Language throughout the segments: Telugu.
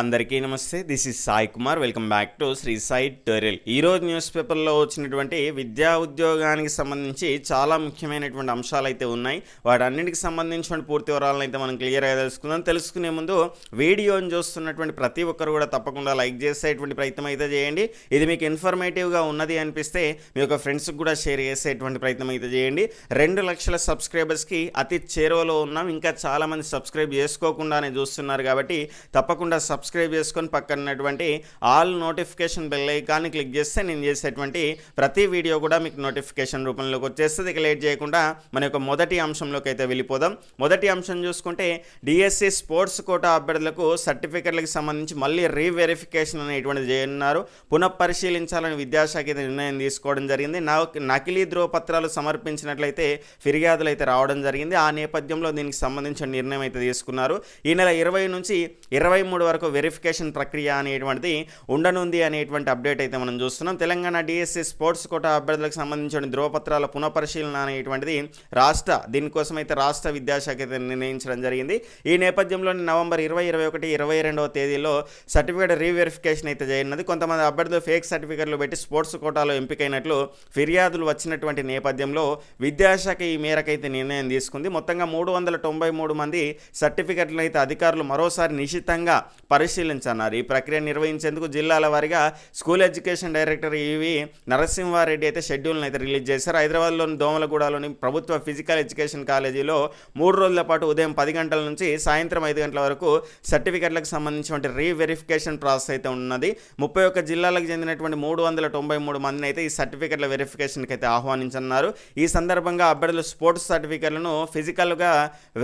అందరికీ నమస్తే this is Sai Kumar. Welcome back to Shri Sai tutorial ఈరోజు న్యూస్ పేపర్లో వచ్చినటువంటి విద్యా ఉద్యోగానికి సంబంధించి చాలా ముఖ్యమైనటువంటి అంశాలు అయితే ఉన్నాయి. వాటన్నిటికి సంబంధించిన పూర్తి వివరాలను అయితే మనం క్లియర్గా తెలుసుకుందాం. తెలుసుకునే ముందు వీడియోని చూస్తున్నటువంటి ప్రతి ఒక్కరు కూడా తప్పకుండా లైక్ చేసేటువంటి ప్రయత్నం అయితే చేయండి. ఇది మీకు ఇన్ఫర్మేటివ్గా ఉన్నది అనిపిస్తే మీ యొక్క ఫ్రెండ్స్కి కూడా షేర్ చేసేటువంటి ప్రయత్నం అయితే చేయండి. రెండు లక్షల సబ్స్క్రైబర్స్కి అతి చేరువలో ఉన్నాం. ఇంకా చాలామంది సబ్స్క్రైబ్ చేసుకోకుండానే చూస్తున్నారు కాబట్టి తప్పకుండా సబ్ సబ్స్క్రైబ్ చేసుకొని పక్కనటువంటి ఆల్ నోటిఫికేషన్ బెల్ ఐకాన్ని క్లిక్ చేస్తే నేను చేసేటువంటి ప్రతి వీడియో కూడా మీకు నోటిఫికేషన్ రూపంలోకి వచ్చేస్తుంది. ఇక లేట్ చేయకుండా మన యొక్క మొదటి అంశంలోకి అయితే వెళ్ళిపోదాం. మొదటి అంశం చూసుకుంటే డిఎస్సి స్పోర్ట్స్ కోటా అభ్యర్థులకు సర్టిఫికెట్లకు సంబంధించి మళ్ళీ రీవెరిఫికేషన్ అనేటువంటిది చేయనున్నారు. పునఃపరిశీలించాలని విద్యాశాఖ అయితే నిర్ణయం తీసుకోవడం జరిగింది. నా నకిలీ ధ్రువపత్రాలు సమర్పించినట్లయితే ఫిర్యాదులు అయితే రావడం జరిగింది. ఆ నేపథ్యంలో దీనికి సంబంధించిన నిర్ణయం అయితే తీసుకున్నారు. ఈ నెల ఇరవై నుంచి ఇరవై మూడు వరకు వెరిఫికేషన్ ప్రక్రియ అనేటువంటిది ఉండనుంది అనేటువంటి అప్డేట్ అయితే మనం చూస్తున్నాం. తెలంగాణ డిఎస్సి స్పోర్ట్స్ కోటా అభ్యర్థులకు సంబంధించిన ధ్రువపత్రాల పునఃపరిశీలన అనేటువంటిది రాష్ట్ర దీనికోసం అయితే రాష్ట్ర విద్యాశాఖ అయితే నిర్ణయించడం జరిగింది. ఈ నేపథ్యంలో నవంబర్ ఇరవై ఇరవై ఒకటి ఇరవై రెండవ తేదీలో సర్టిఫికేట్ రీవెరిఫికేషన్ అయితే చేయనున్నది కొంతమంది అభ్యర్థులు ఫేక్ సర్టిఫికెట్లు పెట్టి స్పోర్ట్స్ కోటాలో ఎంపికైనట్లు ఫిర్యాదులు వచ్చినటువంటి నేపథ్యంలో విద్యాశాఖ ఈ మేరకైతే నిర్ణయం తీసుకుంది. మొత్తంగా మూడు వందల తొంభై మూడు మంది సర్టిఫికెట్లను అయితే అధికారులు మరోసారి నిశితంగా పరిశీలించన్నారు. ఈ ప్రక్రియ నిర్వహించేందుకు జిల్లాల వారీగా school education director EV Narasimhareddy అయితే షెడ్యూల్ని అయితే రిలీజ్ చేశారు. హైదరాబాద్లోని దోమలగూడలోని ప్రభుత్వ ఫిజికల్ ఎడ్యుకేషన్ కాలేజీలో మూడు రోజుల పాటు ఉదయం పది గంటల నుంచి సాయంత్రం ఐదు గంటల వరకు సర్టిఫికెట్లకు సంబంధించినటువంటి రీవెరిఫికేషన్ ప్రాసెస్ అయితే ఉన్నది. ముప్పై ఒక్క జిల్లాలకు చెందినటువంటి మూడు వందల తొంభై మూడు మందిని అయితే ఈ సర్టిఫికెట్ల వెరిఫికేషన్కి అయితే ఆహ్వానించన్నారు ఈ సందర్భంగా అభ్యర్థులు స్పోర్ట్స్ సర్టిఫికెట్లను ఫిజికల్గా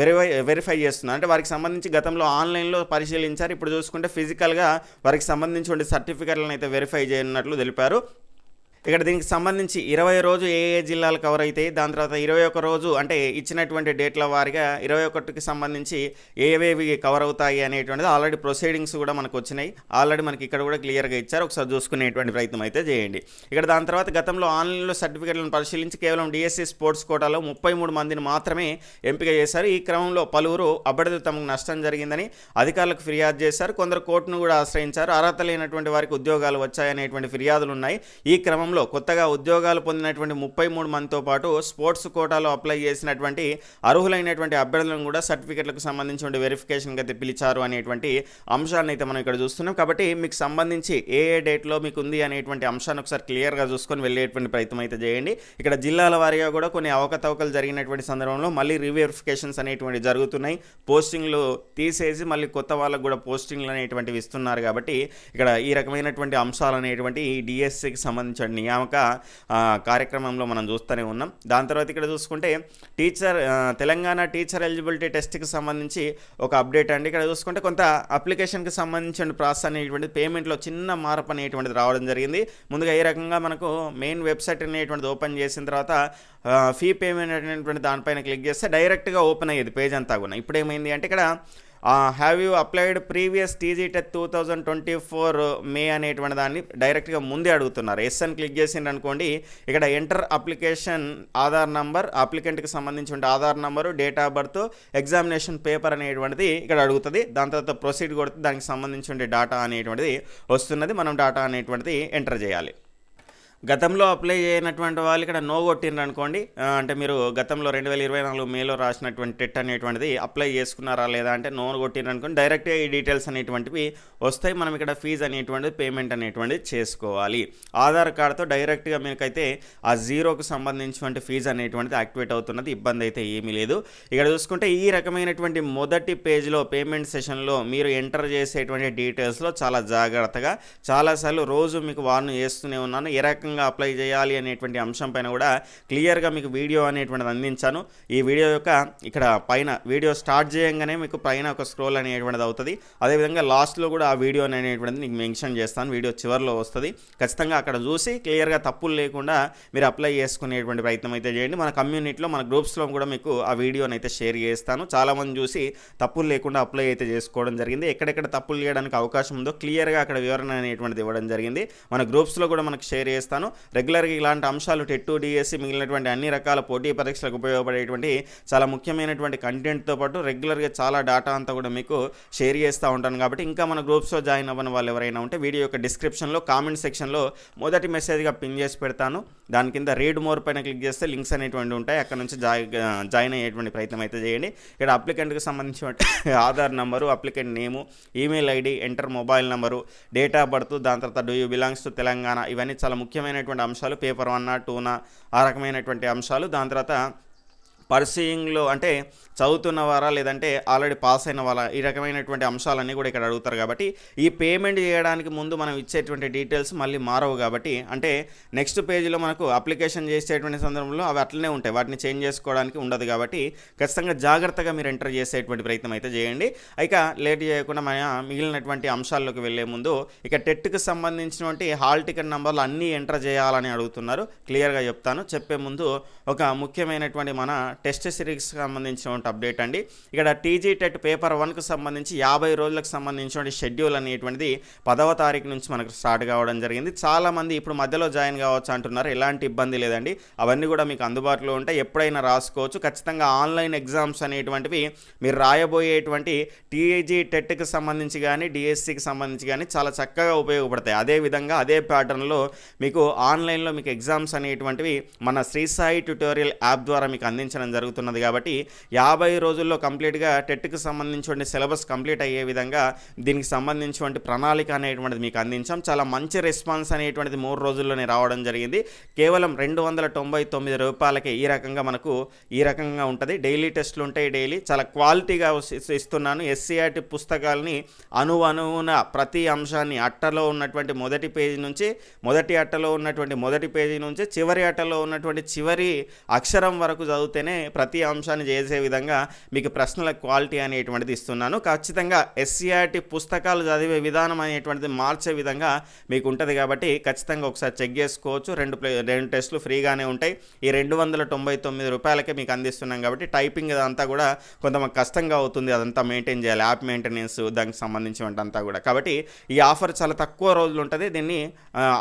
వెరిఫై వెరిఫై చేస్తున్నారు. అంటే వారికి సంబంధించి గతంలో ఆన్లైన్లో పరిశీలించారు. ఇప్పుడు చూసుకుంటే ఫిజికల్గా వారికి సంబంధించిన సర్టిఫికెట్లను అయితే వెరిఫై చేయనున్నట్లు తెలిపారు. ఇక్కడ దీనికి సంబంధించి ఇరవై రోజు ఏ ఏ జిల్లాలు కవర్ అవుతాయి దాని తర్వాత ఇరవై ఒక రోజు అంటే ఇచ్చినటువంటి డేట్ల వారిగా ఇరవై ఒకటికి సంబంధించి ఏవేవి కవర్ అవుతాయి అనేటువంటిది ఆల్రెడీ ప్రొసీడింగ్స్ కూడా మనకు వచ్చినాయి. ఆల్రెడీ మనకి ఇక్కడ కూడా క్లియర్గా ఇచ్చారు. ఒకసారి చూసుకునేటువంటి ప్రయత్నం అయితే చేయండి. ఇక్కడ దాని తర్వాత గతంలో ఆన్లైన్లో సర్టిఫికెట్లను పరిశీలించి కేవలం డిఎస్సి స్పోర్ట్స్ కోటాలో ముప్పై మూడు మందిని మాత్రమే ఎంపిక చేశారు. ఈ క్రమంలో పలువురు అభ్యర్థులు తమకు నష్టం జరిగిందని అధికారులకు ఫిర్యాదు చేశారు. కొందరు కోర్టును కూడా ఆశ్రయించారు. అర్హత లేనటువంటి వారికి ఉద్యోగాలు వచ్చాయనేటువంటి ఫిర్యాదులు ఉన్నాయి. ఈ క్రమం క్రమంలో కొత్తగా ఉద్యోగాలు పొందినటువంటి ముప్పై మూడు మందితో పాటు స్పోర్ట్స్ కోటాలో అప్లై చేసినటువంటి అర్హులైనటువంటి అభ్యర్థులను కూడా సర్టిఫికెట్లకు సంబంధించిన వెరిఫికేషన్కి అయితే పిలిచారు అనేటువంటి అంశాన్ని అయితే మనం ఇక్కడ చూస్తున్నాం. కాబట్టి మీకు సంబంధించి ఏ ఏ డేట్లో మీకు ఉంది అనేటువంటి అంశాన్ని ఒకసారి క్లియర్గా చూసుకొని వెళ్ళేటువంటి ప్రయత్నం అయితే చేయండి. ఇక్కడ జిల్లాల వారీగా కూడా కొన్ని అవకతవకలు జరిగినటువంటి సందర్భంలో మళ్ళీ రీవెరిఫికేషన్స్ అనేటువంటి జరుగుతున్నాయి. పోస్టింగ్లు తీసేసి మళ్ళీ కొత్త వాళ్ళకు కూడా పోస్టింగ్లు అనేటువంటివి ఇస్తున్నారు. కాబట్టి ఇక్కడ ఈ రకమైనటువంటి అంశాలు అనేటువంటి ఈ డిఎస్సికి సంబంధించిన నియామక కార్యక్రమంలో మనం చూస్తూనే ఉన్నాం. దాని తర్వాత ఇక్కడ చూసుకుంటే టీచర్ తెలంగాణ టీచర్ ఎలిజిబిలిటీ టెస్ట్కి సంబంధించి ఒక అప్డేట్ అండి. ఇక్కడ చూసుకుంటే కొంత అప్లికేషన్కి సంబంధించిన ప్రాసెస్ అనేటువంటి పేమెంట్లో చిన్న మార్పు అనేటువంటిది రావడం జరిగింది. ముందుగా ఏ రకంగా మనకు మెయిన్ వెబ్సైట్ అనేటువంటిది ఓపెన్ చేసిన తర్వాత ఫీ పేమెంట్ అనేటువంటి దానిపైన క్లిక్ చేస్తే డైరెక్ట్గా ఓపెన్ అయ్యేది పేజ్ అంతా కూడా. ఇప్పుడు ఏమైంది అంటే ఇక్కడ have you applied previous TG TET two thousand twenty four May అనేటువంటి దాన్ని డైరెక్ట్గా ముందే అడుగుతున్నారు. ఎస్ అని క్లిక్ చేసిండ్రు అనుకోండి ఇక్కడ ఎంటర్ అప్లికేషన్ ఆధార్ నంబర్ అప్లికెంట్కి సంబంధించిన Aadhaar number date of birth examination paper అనేటువంటిది ఇక్కడ అడుగుతుంది. దాని తర్వాత ప్రొసీడ్ కొడితే దానికి సంబంధించిన డేటా అనేటువంటిది వస్తున్నది. మనం డేటా అనేటువంటిది ఎంటర్ చేయాలి. గతంలో అప్లై చేయనటువంటి వాళ్ళు ఇక్కడ నో కొట్టిండ్రు అనుకోండి. అంటే మీరు గతంలో రెండు వేల ఇరవై నాలుగు మేలో రాసినటువంటి టెట్ అనేటువంటిది అప్లై చేసుకున్నారా లేదా అంటే నో కొట్టిండ్రు అనుకోండి. డైరెక్ట్గా ఈ డీటెయిల్స్ అనేటువంటివి వస్తాయి. మనం ఇక్కడ ఫీజు అనేటువంటిది పేమెంట్ అనేటువంటిది చేసుకోవాలి. ఆధార్ కార్డుతో డైరెక్ట్గా మీకైతే ఆ జీరోకు సంబంధించినటువంటి ఫీజు అనేటువంటిది యాక్టివేట్ అవుతున్నది. ఇబ్బంది అయితే ఏమీ లేదు. ఇక్కడ చూసుకుంటే ఈ రకమైనటువంటి మొదటి పేజ్లో పేమెంట్ సెషన్లో మీరు ఎంటర్ చేసేటువంటి డీటెయిల్స్లో చాలా జాగ్రత్తగా చాలాసార్లు రోజు మీకు వార్న్ చేస్తూనే ఉన్నాను. ఏ రకంగా అప్లై చేయాలి అనేటువంటి అంశం పైన కూడా క్లియర్గా మీకు వీడియో అనేటువంటిది అందించాను. ఈ వీడియో యొక్క ఇక్కడ పైన వీడియో స్టార్ట్ చేయంగానే మీకు పైన ఒక స్క్రోల్ అనేటువంటిది అవుతుంది. అదేవిధంగా లాస్ట్లో కూడా ఆ వీడియో అనేటువంటిది మీకు మెన్షన్ చేస్తాను. వీడియో చివరిలో వస్తుంది. ఖచ్చితంగా అక్కడ చూసి క్లియర్గా తప్పులు లేకుండా మీరు అప్లై చేసుకునేటువంటి ప్రయత్నం అయితే చేయండి. మన కమ్యూనిటీలో మన గ్రూప్స్లో కూడా మీకు ఆ వీడియోని అయితే షేర్ చేస్తాను. చాలామంది చూసి తప్పులు లేకుండా అప్లై అయితే చేసుకోవడం జరిగింది. ఎక్కడెక్కడ తప్పులు చేయడానికి అవకాశం ఉందో క్లియర్గా అక్కడ వివరణ అనేటువంటిది ఇవ్వడం జరిగింది. మన గ్రూప్స్లో కూడా మనకు షేర్ చేస్తాను. చేస్తాను. రెగ్యులర్గా ఇలాంటి అంశాలు టెట్టు డిఎస్సి మిగిలినటువంటి అన్ని రకాల పోటీ పరీక్షలకు ఉపయోగపడేటువంటి చాలా ముఖ్యమైనటువంటి కంటెంట్తో పాటు రెగ్యులర్గా చాలా డేటా అంతా కూడా మీకు షేర్ చేస్తూ ఉంటాను. కాబట్టి ఇంకా మన గ్రూప్స్లో జాయిన్ అవ్వని వాళ్ళు ఎవరైనా ఉంటే వీడియో యొక్క డిస్క్రిప్షన్లో కామెంట్ సెక్షన్లో మొదటి మెసేజ్గా పిన్ చేసి పెడతాను. దాని కింద రీడ్ మోర్ పైన క్లిక్ చేస్తే లింక్స్ అనేటువంటి ఉంటాయి. అక్కడ నుంచి జాయి జాయిన్ అయ్యేటువంటి ప్రయత్నం అయితే చేయండి. ఇక్కడ అప్లికెంట్కి సంబంధించిన Aadhaar number applicant name email ID enter mobile number date of birth దాని తర్వాత do you belongs to Telangana ఇవన్నీ చాలా ముఖ్యమైన రకమైనటువంటి అంశాలు పేపర్ వన్నా టూనా ఆ రకమైనటువంటి అంశాలు. దాని తర్వాత పర్సీయింగ్లో అంటే చదువుతున్న వారా లేదంటే ఆల్రెడీ పాస్ అయిన వాళ్ళ ఈ రకమైనటువంటి అంశాలన్నీ కూడా ఇక్కడ అడుగుతారు కాబట్టి ఈ పేమెంట్ చేయడానికి ముందు మనం ఇచ్చేటువంటి డీటెయిల్స్ మళ్ళీ మారవు కాబట్టి అంటే నెక్స్ట్ పేజీలో మనకు అప్లికేషన్ చేసేటువంటి సందర్భంలో అవి అట్లనే ఉంటాయి. వాటిని చేంజ్ చేసుకోవడానికి ఉండదు కాబట్టి ఖచ్చితంగా జాగ్రత్తగా మీరు ఎంటర్ చేసేటువంటి ప్రయత్నం అయితే చేయండి. ఇక లేట్ చేయకుండా మన మిగిలినటువంటి అంశాల్లోకి వెళ్ళే ముందు ఇక టెట్కి సంబంధించినటువంటి హాల్ టికెట్ నెంబర్లు అన్నీ ఎంటర్ చేయాలని అడుగుతున్నారు. క్లియర్గా చెప్తాను. చెప్పే ముందు ఒక ముఖ్యమైనటువంటి మన టెస్ట్ సిరీస్కి సంబంధించినటువంటి అప్డేట్ అండి. ఇక్కడ టీజీ టెట్ పేపర్ వన్కు సంబంధించి యాభై రోజులకు సంబంధించినటువంటి షెడ్యూల్ అనేటువంటిది పదవ తారీఖు నుంచి మనకు స్టార్ట్ కావడం జరిగింది. చాలామంది ఇప్పుడు మధ్యలో జాయిన్ కావచ్చు అంటున్నారు. ఎలాంటి ఇబ్బంది లేదండి. అవన్నీ కూడా మీకు అందుబాటులో ఉంటాయి. ఎప్పుడైనా రాసుకోవచ్చు. ఖచ్చితంగా ఆన్లైన్ ఎగ్జామ్స్ అనేటువంటివి మీరు రాయబోయేటువంటి టీఏజీ టెట్కి సంబంధించి కానీ డిఎస్సికి సంబంధించి కానీ చాలా చక్కగా ఉపయోగపడతాయి. అదేవిధంగా అదే ప్యాటర్న్లో మీకు ఆన్లైన్లో మీకు ఎగ్జామ్స్ అనేటువంటివి మన శ్రీ సాయి ట్యుటోరియల్ యాప్ ద్వారా మీకు అందించడం జరుగుతున్నది. కాబట్టి యాభై రోజుల్లో కంప్లీట్గా టెట్కి సంబంధించిన సిలబస్ కంప్లీట్ అయ్యే విధంగా దీనికి సంబంధించినటువంటి ప్రణాళిక అనేటువంటిది మీకు అందించాం. చాలా మంచి రెస్పాన్స్ అనేటువంటిది మూడు రోజుల్లోనే రావడం జరిగింది. కేవలం రెండు వందల తొంభై తొమ్మిది రూపాయలకే ఈ రకంగా మనకు ఈ రకంగా ఉంటుంది. డైలీ టెస్ట్లు ఉంటాయి డైలీ. చాలా క్వాలిటీగా ఇస్తున్నాను. ఎస్సీఆర్టీ పుస్తకాలని అణు ప్రతి అంశాన్ని అట్టలో ఉన్నటువంటి మొదటి పేజీ నుంచి మొదటి అట్టలో ఉన్నటువంటి మొదటి పేజీ నుంచి చివరి అట్టలో ఉన్నటువంటి చివరి అక్షరం వరకు చదివితేనే ప్రతి అంశాన్ని చేసే విధంగా మీకు ప్రశ్నల క్వాలిటీ అనేటువంటిది ఇస్తున్నాను. ఖచ్చితంగా ఎస్సీఆర్టీ పుస్తకాలు చదివే విధానం అనేటువంటిది మార్చే విధంగా మీకు ఉంటుంది కాబట్టి ఖచ్చితంగా ఒకసారి చెక్ చేసుకోవచ్చు. రెండు ప్లే రెండు టెస్టులు ఫ్రీగానే ఉంటాయి. ఈ రెండు వందల తొంభై తొమ్మిది రూపాయలకే మీకు అందిస్తున్నాం కాబట్టి టైపింగ్ అదంతా కూడా కొంత కష్టంగా అవుతుంది. అదంతా మెయింటైన్ చేయాలి. యాప్ మెయింటెనెన్స్ దానికి సంబంధించినంత అంతా కూడా. కాబట్టి ఈ ఆఫర్ చాలా తక్కువ రోజులు ఉంటుంది. దీన్ని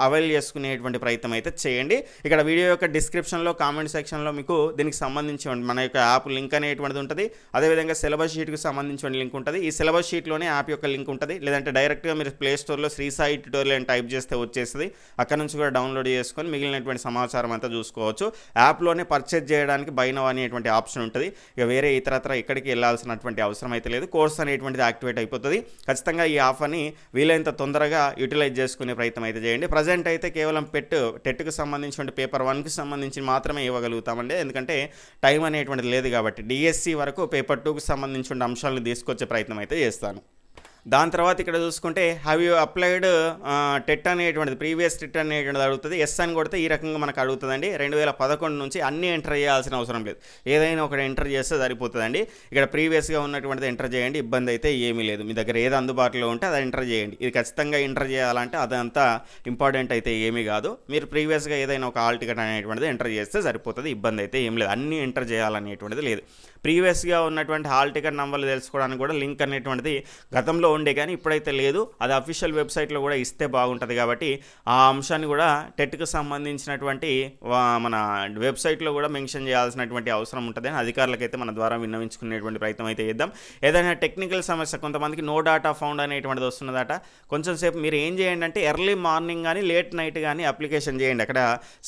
అవైల్ చేసుకునేటువంటి ప్రయత్నం అయితే చేయండి. ఇక్కడ వీడియో యొక్క డిస్క్రిప్షన్లో కామెంట్ సెక్షన్లో మీకు దీనికి సంబంధించి మన యొక్క యాప్ లింక్ అనేటువంటి అనేటువంటిది ఉంటుంది. అదేవిధంగా సిలబస్ షీట్కి సంబంధించిన లింక్ ఉంటుంది. ఈ సిలబస్ షీట్లోనే యాప్ యొక్క లింక్ ఉంటుంది. లేదంటే డైరెక్ట్గా మీరు ప్లే స్టోర్లో శ్రీ సాయి ట్యూటోరియల్ అని టైప్ చేస్తే వచ్చేస్తుంది. అక్కడ నుంచి కూడా డౌన్లోడ్ చేసుకొని మిగిలినటువంటి సమాచారం అంతా చూసుకోవచ్చు. యాప్లోనే పర్చేజ్ చేయడానికి బై అనేటువంటి ఆప్షన్ ఉంటుంది. ఇక వేరే ఇతరత్ర ఎక్కడికి వెళ్ళాల్సినటువంటి అవసరం అయితే లేదు. కోర్స్ అనేటువంటిది యాక్టివేట్ అయిపోతుంది. ఖచ్చితంగా ఈ ఆఫర్ని వీలైనంత తొందరగా యూటిలైజ్ చేసుకునే ప్రయత్నం అయితే చేయండి. ప్రజెంట్ అయితే కేవలం పెట్ టెట్కి సంబంధించిన పేపర్ వన్కి సంబంధించి మాత్రమే ఇవ్వగలుగుతామండి. ఎందుకంటే టైం అనేటువంటిది లేదు కాబట్టి. డిఎస్సి వరకు పేపర్ టూకు సంబంధించిన అంశాలను తీసుకొచ్చే ప్రయత్నం అయితే చేస్తాను. దాని తర్వాత ఇక్కడ చూసుకుంటే హ్యావ్ యూ అప్లైడ్ టెట్ అనేటువంటిది ప్రీవియస్ టెట్ అనేటువంటిది అడుగుతుంది. ఎస్ అని కొడితే ఈ రకంగా మనకు అడుగుతుందండి. రెండు వేల పదకొండు నుంచి అన్నీ ఎంటర్ చేయాల్సిన అవసరం లేదు. ఏదైనా ఒకటి ఎంటర్ చేస్తే సరిపోతుందండి. ఇక్కడ ప్రీవియస్గా ఉన్నటువంటిది ఎంటర్ చేయండి. ఇబ్బంది అయితే ఏమీ లేదు. మీ దగ్గర ఏది అందుబాటులో ఉంటే అది ఎంటర్ చేయండి. ఇది ఖచ్చితంగా ఎంటర్ చేయాలంటే అదంతా ఇంపార్టెంట్ అయితే ఏమీ కాదు. మీరు ప్రీవియస్గా ఏదైనా ఒక ఆల్ టికెట్ అనేటువంటిది ఎంటర్ చేస్తే సరిపోతుంది. ఇబ్బంది అయితే ఏం లేదు. అన్నీ ఎంటర్ చేయాలనేటువంటిది లేదు. ప్రీవియస్గా ఉన్నటువంటి హాల్ టికెట్ నంబర్లు తెలుసుకోవడానికి కూడా లింక్ అనేటువంటిది గతంలో ఉండే కానీ ఇప్పుడైతే లేదు. అది అఫీషియల్ వెబ్సైట్లో కూడా ఇస్తే బాగుంటుంది కాబట్టి ఆ అంశాన్ని కూడా టెట్కి సంబంధించినటువంటి మన వెబ్సైట్లో కూడా మెన్షన్ చేయాల్సినటువంటి అవసరం ఉంటుంది అని అధికారులకైతే మన ద్వారా విన్నవించుకునేటువంటి ప్రయత్నం అయితే చేద్దాం. ఏదైనా టెక్నికల్ సమస్య కొంతమందికి నో డాటా ఫౌండ్ అనేటువంటిది వస్తున్నదట. కొంచెం సేపు మీరు ఏం చేయండి అంటే ఎర్లీ మార్నింగ్ కానీ లేట్ నైట్ కానీ అప్లికేషన్ చేయండి. అక్కడ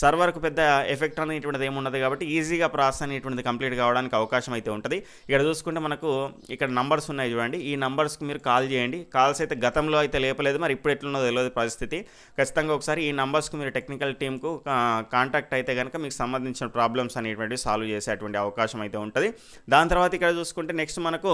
సర్వర్కు పెద్ద ఎఫెక్ట్ అనేటువంటిది ఏముండదు కాబట్టి ఈజీగా ప్రాసెస్ అనేటువంటిది కంప్లీట్ కావడానికి అవకాశం అయితే ఉంటుంది. ఇక్కడ చూసుకుంటే మనకు ఇక్కడ నంబర్స్ ఉన్నాయి చూడండి. ఈ నంబర్స్కి మీరు కాల్ చేయండి. కాల్స్ అయితే గతంలో అయితే లేపలేదు. మరి ఇప్పుడు ఎట్లున్నో తెలియదు పరిస్థితి. ఖచ్చితంగా ఒకసారి ఈ నంబర్స్కు మీరు టెక్నికల్ టీమ్కు కాంటాక్ట్ అయితే కనుక మీకు సంబంధించిన ప్రాబ్లమ్స్ అనేటువంటివి సాల్వ్ చేసేటువంటి అవకాశం అయితే ఉంటుంది. దాని తర్వాత ఇక్కడ చూసుకుంటే నెక్స్ట్ మనకు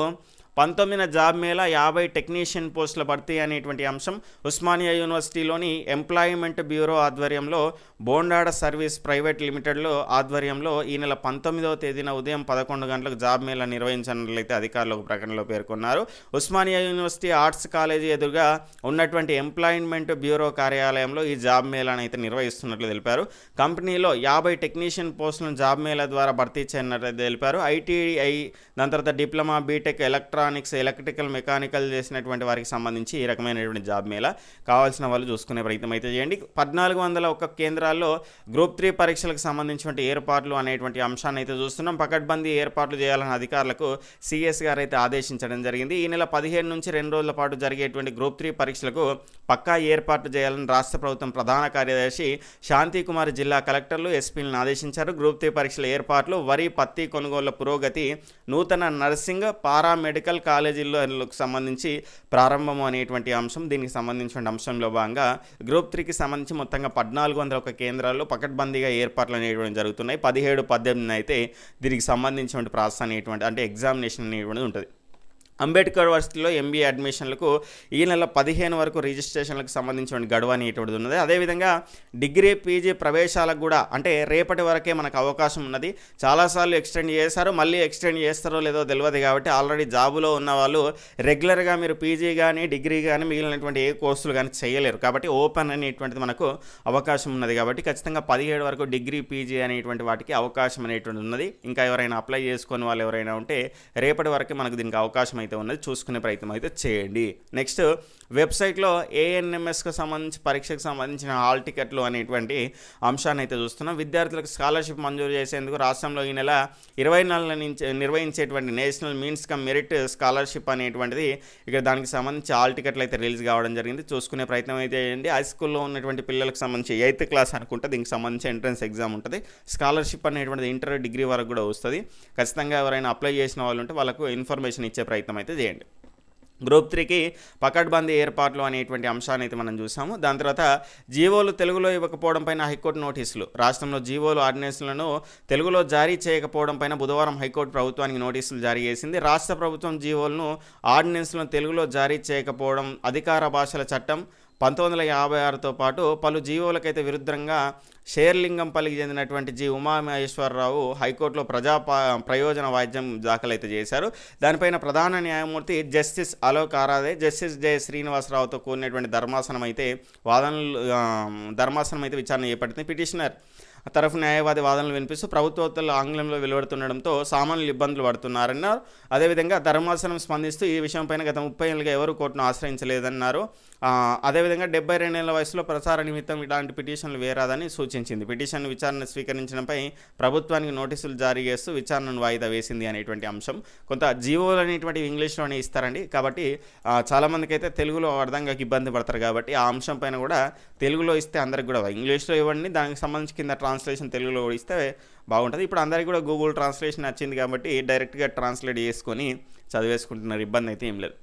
పంతొమ్మిదిన జాబ్ మేళ యాభై టెక్నీషియన్ పోస్టుల భర్తీ అనేటువంటి అంశం ఉస్మానియా యూనివర్సిటీలోని ఎంప్లాయ్మెంట్ బ్యూరో ఆధ్వర్యంలో బోండాడ సర్వీస్ ప్రైవేట్ లిమిటెడ్లో ఆధ్వర్యంలో ఈ నెల పంతొమ్మిదవ తేదీన ఉదయం పదకొండు గంటలకు జాబ్ మేళ నిర్వహించినట్లయితే అధికారులు ఒక ప్రకటనలో పేర్కొన్నారు. ఉస్మానియా యూనివర్సిటీ ఆర్ట్స్ కాలేజీ ఎదురుగా ఉన్నటువంటి ఎంప్లాయ్మెంట్ బ్యూరో కార్యాలయంలో ఈ జాబ్ మేళాను అయితే నిర్వహిస్తున్నట్లు తెలిపారు. కంపెనీలో యాభై టెక్నీషియన్ పోస్టులను జాబ్ మేళ ద్వారా భర్తీ చేయనట్లయితే తెలిపారు. ఐటీఐ దాని తర్వాత diploma BTech electra electronics electrical mechanical చేసినటువంటి వారికి సంబంధించి ఈ రకమైనటువంటి జాబ్ మేళ కావాల్సిన వాళ్ళు చూసుకునే ప్రయత్నం అయితే చేయండి. పద్నాలుగు వందల ఒక్క కేంద్రాల్లో గ్రూప్ త్రీ పరీక్షలకు సంబంధించినటువంటి ఏర్పాట్లు అనేటువంటి అంశాన్ని అయితే చూస్తున్నాం. పకడ్బందీ ఏర్పాట్లు చేయాలని అధికారులకు సిఎస్ గారు అయితే ఆదేశించడం జరిగింది. ఈ నెల పదిహేను నుంచి రెండు రోజుల పాటు జరిగేటువంటి గ్రూప్ త్రీ పరీక్షలకు పక్కా ఏర్పాట్లు చేయాలని రాష్ట్ర ప్రభుత్వం ప్రధాన కార్యదర్శి శాంతికుమార్ జిల్లా కలెక్టర్లు ఎస్పీలను ఆదేశించారు. గ్రూప్ త్రీ పరీక్షల ఏర్పాట్లు వరి పత్తి కొనుగోళ్ళ పురోగతి నూతన నర్సింగ్ పారామెడికల్ కాలేజీలకు సంబంధించి ప్రారంభం అనేటువంటి అంశం దీనికి సంబంధించిన అంశంలో భాగంగా గ్రూప్ త్రీకి సంబంధించి మొత్తంగా పద్నాలుగు వందల ఒక కేంద్రాల్లో పకడ్బందీగా ఏర్పాట్లు అనేటువంటి జరుగుతున్నాయి. పదిహేడు పద్దెనిమిది అయితే దీనికి సంబంధించినటువంటి ప్రాసెస్ అనేటువంటి అంటే ఎగ్జామినేషన్ అనేటువంటిది ఉంటుంది. అంబేద్కర్ వర్సిటీలో ఎంబీఏ అడ్మిషన్లకు ఈ నెల పదిహేను వరకు రిజిస్ట్రేషన్లకు సంబంధించిన గడువు అనేటువంటిది ఉన్నది. అదేవిధంగా డిగ్రీ పీజీ ప్రవేశాలకు కూడా అంటే రేపటి వరకే మనకు అవకాశం ఉన్నది. చాలాసార్లు ఎక్స్టెండ్ చేశారు మళ్ళీ ఎక్స్టెండ్ చేస్తారో లేదో తెలియదు కాబట్టి ఆల్రెడీ జాబులో ఉన్న వాళ్ళు రెగ్యులర్గా మీరు పీజీ కానీ డిగ్రీ కానీ మిగిలినటువంటి ఏ కోర్సులు కానీ చేయలేరు. కాబట్టి ఓపెన్ అనేటువంటిది మనకు అవకాశం ఉన్నది కాబట్టి ఖచ్చితంగా పదిహేడు వరకు డిగ్రీ పీజీ అనేటువంటి వాటికి అవకాశం అనేటువంటి ఉన్నది. ఇంకా ఎవరైనా అప్లై చేసుకుని వాళ్ళు ఎవరైనా ఉంటే రేపటి వరకు మనకు దీనికి అవకాశం అయితే ఉన్నది చూసుకునే ప్రయత్నం అయితే చేయండి. నెక్స్ట్ వెబ్సైట్లో ఏఎన్ఎంఎస్కి సంబంధించి పరీక్షకు సంబంధించిన హాల్ టికెట్లు అనేటువంటి అంశాన్ని అయితే చూస్తున్నాం. విద్యార్థులకు స్కాలర్షిప్ మంజూరు చేసేందుకు రాష్ట్రంలో ఈ నెల ఇరవై నాలుగు నుంచి నిర్వహించేటువంటి national means cum merit scholarship అనేటువంటిది ఇక్కడ దానికి సంబంధించి హాల్ టికెట్లు అయితే రిలీజ్ కావడం జరిగింది. చూసుకునే ప్రయత్నం అయితే చేయండి. హై స్కూల్లో ఉన్నటువంటి పిల్లలకు సంబంధించి ఎయిత్ క్లాస్ అనుకుంటే దీనికి సంబంధించి ఎంట్రన్స్ ఎగ్జామ్ ఉంటుంది. స్కాలర్షిప్ అనేటువంటిది ఇంటర్ డిగ్రీ వరకు కూడా వస్తుంది. ఖచ్చితంగా ఎవరైనా అప్లై చేసిన వాళ్ళు ఉంటే వాళ్ళకు ఇన్ఫర్మేషన్ ఇచ్చే ప్రయత్నం అయితే చేయండి. గ్రూప్ త్రీకి పకడ్బందీ ఏర్పాట్లు అనేటువంటి అంశాన్ని అయితే మనం చూసాము. దాని తర్వాత జీవోలు తెలుగులో ఇవ్వకపోవడం పైన హైకోర్టు నోటీసులు. రాష్ట్రంలో జీవోలు ఆర్డినెన్స్లను తెలుగులో జారీ చేయకపోవడం పైన బుధవారం హైకోర్టు ప్రభుత్వానికి నోటీసులు జారీ చేసింది. రాష్ట్ర ప్రభుత్వం జీవోలను ఆర్డినెన్స్లను తెలుగులో జారీ చేయకపోవడం అధికార భాషల చట్టం పంతొమ్మిది వందల యాభై ఆరుతో పాటు పలు జీవోలకైతే విరుద్ధంగా షేర్లింగంపల్లికి చెందినటువంటి జి ఉమామహేశ్వరరావు హైకోర్టులో ప్రజా ప్రయోజన వాద్యం దాఖలైతే చేశారు. దానిపైన ప్రధాన న్యాయమూర్తి జస్టిస్ అలోక్ ఆరాధే జస్టిస్ జయ శ్రీనివాసరావుతో కూడినటువంటి ధర్మాసనం అయితే వాదనలు ధర్మాసనం అయితే విచారణ చేపట్టింది పిటిషనర్. తరఫు న్యాయవాది వాదనలు వినిపిస్తూ ప్రభుత్వోత్తలు ఆంగ్లంలో వెలువడుతుండడంతో సామాన్యులు ఇబ్బందులు పడుతున్నారన్నారు. అదేవిధంగా ధర్మాసనం స్పందిస్తూ ఈ విషయంపైన గత ముప్పై ఏళ్ళుగా ఎవరు కోర్టును ఆశ్రయించలేదన్నారు. అదేవిధంగా డెబ్బై రెండేళ్ళ వయసులో ప్రసార నిమిత్తం ఇలాంటి పిటిషన్లు వేరాదని సూచించింది. పిటిషన్ విచారణ స్వీకరించడంపై ప్రభుత్వానికి నోటీసులు జారీ చేస్తూ విచారణను వాయిదా వేసింది అనేటువంటి అంశం. కొంత జీవోలు అనేటువంటి ఇంగ్లీష్లోనే ఇస్తారండి. కాబట్టి చాలామందికి అయితే తెలుగులో అర్థంగా ఇబ్బంది పడతారు కాబట్టి ఆ అంశం పైన కూడా తెలుగులో ఇస్తే అందరికి కూడా ఇంగ్లీష్లో ఇవ్వండి. దానికి సంబంధించి కింద ట్రాన్స్లేషన్ తెలుగులో కూడా ఇస్తే బాగుంటుంది. ఇప్పుడు అందరికీ కూడా గూగుల్ ట్రాన్స్లేషన్ వచ్చింది కాబట్టి డైరెక్ట్గా ట్రాన్స్లేట్ చేసుకొని చదివేసుకుంటున్నారు. ఇబ్బంది అయితే ఏం లేదు.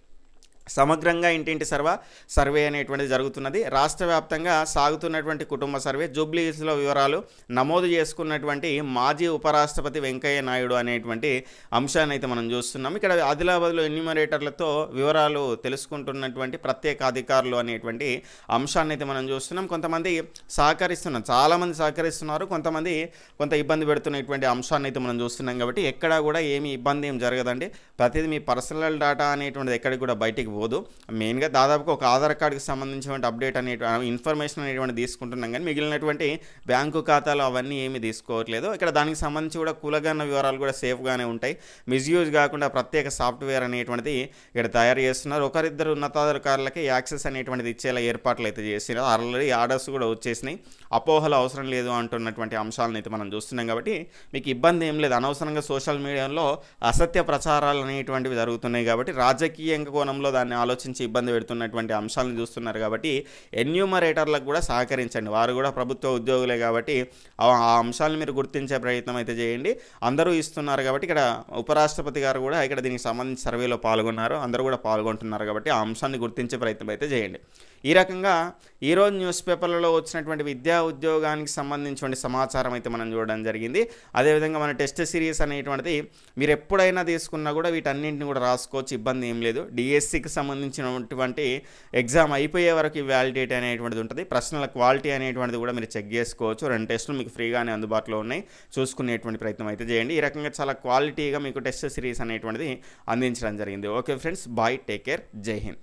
సమగ్రంగా ఇంటింటి సర్వ సర్వే అనేటువంటిది జరుగుతున్నది. రాష్ట్ర వ్యాప్తంగా సాగుతున్నటువంటి కుటుంబ సర్వే జూబ్లీస్లో వివరాలు నమోదు చేసుకున్నటువంటి మాజీ ఉపరాష్ట్రపతి వెంకయ్య నాయుడు అనేటువంటి అంశాన్ని అయితే మనం చూస్తున్నాం. ఇక్కడ ఆదిలాబాద్లో ఎన్యూమరేటర్లతో వివరాలు తెలుసుకుంటున్నటువంటి ప్రత్యేక అధికారులు అనేటువంటి అంశాన్ని అయితే మనం చూస్తున్నాం. కొంతమంది సహకరిస్తున్నాం చాలామంది సహకరిస్తున్నారు. కొంతమంది కొంత ఇబ్బంది పెడుతున్నటువంటి అంశాన్ని అయితే మనం చూస్తున్నాం. కాబట్టి ఎక్కడా కూడా ఏమి ఇబ్బంది ఏం జరగదండి. ప్రతిదీ మీ పర్సనల్ డేటా అనేటువంటిది ఎక్కడికి కూడా బయటికి పోదు. మెయిన్గా దాదాపుగా ఒక ఆధార్ కార్డుకి సంబంధించినటువంటి అప్డేట్ అనే ఇన్ఫర్మేషన్ అనేటువంటి తీసుకుంటున్నాం కానీ మిగిలినటువంటి బ్యాంకు ఖాతాలు అవన్నీ ఏమి తీసుకోవట్లేదు. ఇక్కడ దానికి సంబంధించి కూడా కులగన్న వివరాలు కూడా సేఫ్గానే ఉంటాయి. మిస్యూజ్ కాకుండా ప్రత్యేక సాఫ్ట్వేర్ అనేటువంటిది ఇక్కడ తయారు చేస్తున్నారు. ఒకరిద్దరు ఉన్నతాధికారులకి యాక్సెస్ అనేటువంటిది ఇచ్చేలా ఏర్పాట్లు అయితే చేసినారు ఆల్రెడీ ఆర్డర్స్ కూడా వచ్చేసినాయి. అపోహలు అవసరం లేదు అంటున్నటువంటి అంశాలను అయితే మనం చూస్తున్నాం కాబట్టి మీకు ఇబ్బంది ఏం లేదు. అనవసరంగా సోషల్ మీడియాలో అసత్య ప్రచారాలు అనేటువంటివి జరుగుతున్నాయి కాబట్టి రాజకీయ కోణంలో దాన్ని ఆలోచించి ఇబ్బంది పెడుతున్నటువంటి అంశాలను చూస్తున్నారు కాబట్టి ఎన్యూమరేటర్లకు కూడా సహకరించండి. వారు కూడా ప్రభుత్వ ఉద్యోగులే కాబట్టి ఆ అంశాలను మీరు గుర్తించే ప్రయత్నం అయితే చేయండి. అందరూ ఇస్తున్నారు కాబట్టి ఇక్కడ ఉపరాష్ట్రపతి గారు కూడా ఇక్కడ దీనికి సంబంధించి సర్వేలో పాల్గొన్నారు. అందరూ కూడా పాల్గొంటున్నారు కాబట్టి ఆ అంశాన్ని గుర్తించే ప్రయత్నం అయితే చేయండి. ఈ రకంగా ఈరోజు న్యూస్ పేపర్లలో వచ్చినటువంటి విద్యా ఉద్యోగానికి సంబంధించిన సమాచారం అయితే మనం చూడడం జరిగింది. అదేవిధంగా మన టెస్ట్ సిరీస్ అనేటువంటిది మీరు ఎప్పుడైనా తీసుకున్నా కూడా వీటన్నింటిని కూడా రాసుకోవచ్చు ఇబ్బంది ఏం లేదు. డిఎస్సికి సంబంధించినటువంటి ఎగ్జామ్ అయిపోయే వరకు వ్యాలిడేట్ అనేటువంటిది ఉంటుంది. ప్రశ్నల క్వాలిటీ అనేటువంటిది కూడా మీరు చెక్ చేసుకోవచ్చు. రెండు టెస్టులు మీకు ఫ్రీగానే అందుబాటులో ఉన్నాయి. చూసుకునేటువంటి ప్రయత్నం అయితే చేయండి. ఈ రకంగా చాలా క్వాలిటీగా మీకు టెస్ట్ సిరీస్ అనేటువంటిది అందించడం జరిగింది. Okay friends bye take care జై హింద్.